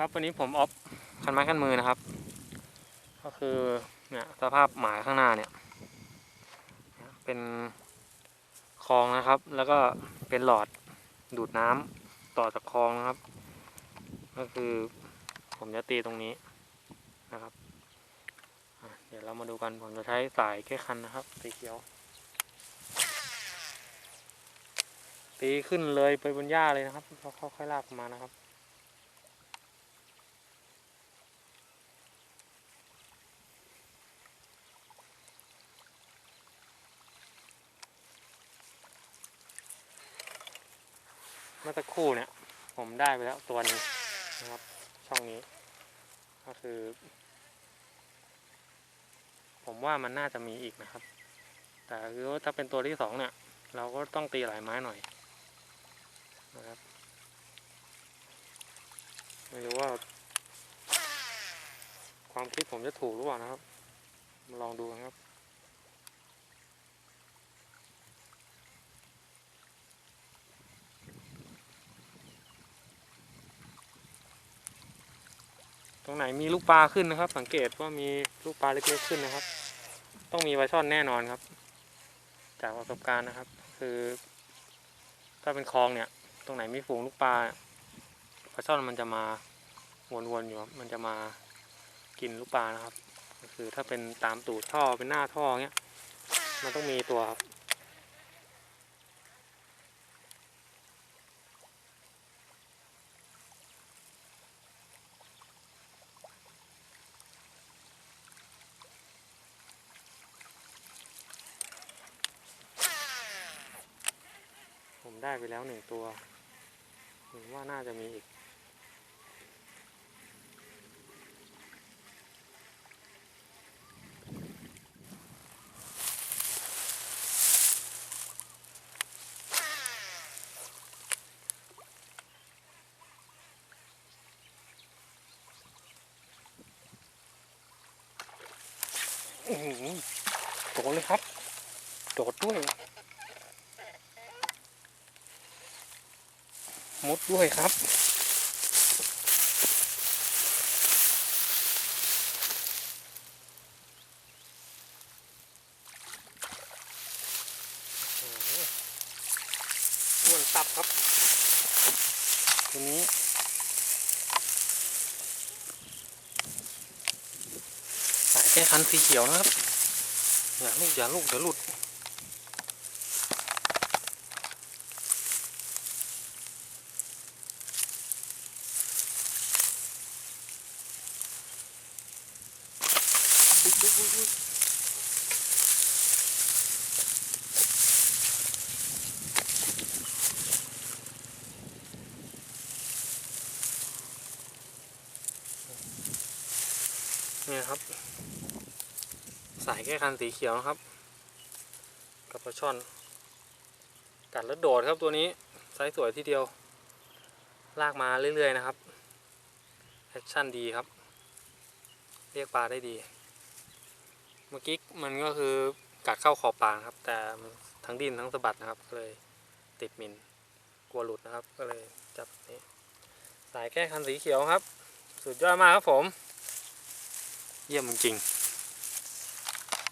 ครับวันนี้ผมออฟคันไม้คันมือนะครับ ก็คือเนี่ยสภาพหมายข้างหน้าเนี่ย เป็นคลองนะครับ แล้วก็เป็นหลอดดูดน้ำต่อจากคลองนะครับ ก็คือผมจะตีตรงนี้นะครับเดี๋ยวเรามาดูกันผมจะใช้สายแค่คันนะครับสีเขียว ตีขึ้นเลยไปบนหญ้าเลยนะครับแล้วค่อยๆลากมานะครับ เมื่อสักครู่เนี่ย ผมได้ไปแล้วตัวนึงนะครับ ช่องนี้ ก็คือ ผมว่ามันน่าจะมีอีกนะครับ แต่คือถ้าเป็นตัวที่สองเนี่ย เราก็ต้องตีหลายไม้หน่อยนะครับไม่รู้ว่า ความคิดผมจะถูกหรือเปล่านะครับ มาลองดูกันครับ ตรงไหนมีลูกปลาขึ้นนะครับ สังเกตว่ามีลูกปลาเล็กๆขึ้นนะครับ ต้องมีปลาช่อนแน่นอนครับ จากประสบการณ์นะครับ คือ ถ้าเป็นคลองเนี่ย ตรงไหนมีฝูงลูกปลาปลาช่อนมันจะมาวนๆอยู่ครับมันจะมากินลูกปลานะครับ คือถ้าเป็นตามตูดท่อเป็นหน้าท่อเงี้ย มันต้องมีตัวครับ ได้ไปแล้วหนึ่งตัวผมว่าน่าจะมีอีกอื้อหือโดดเลยครับ โดดด้วย มุดด้วยครับโอ้โหอ้วนตับครับทีนี้สายแก้คันสีเขียวนะครับ อย่าลูกอย่าลูกเดี๋ยวหลุด อุ๊ยอุ๊ยอุ๊ยอุ๊ย นี่ครับ สายแก้คันสีเขียวครับ กับปลาช่อน กัดแล้วโดดครับตัวนี้ไซส์สวยทีเดียว ลากมาเรื่อยๆนะครับ แอคชั่นดีครับ เรียกปลาได้ดี มื่อกี้มันก็คือกัดเข้าขอบปากครับ แต่ทั้งดินทั้งสะบัดนะครับก็เลยติดมินกลัวหลุดนะครับ ก็เลยจับนี้ สายแก้คันสีเขียวครับ สุดยอดมากครับผม เยี่ยมจริง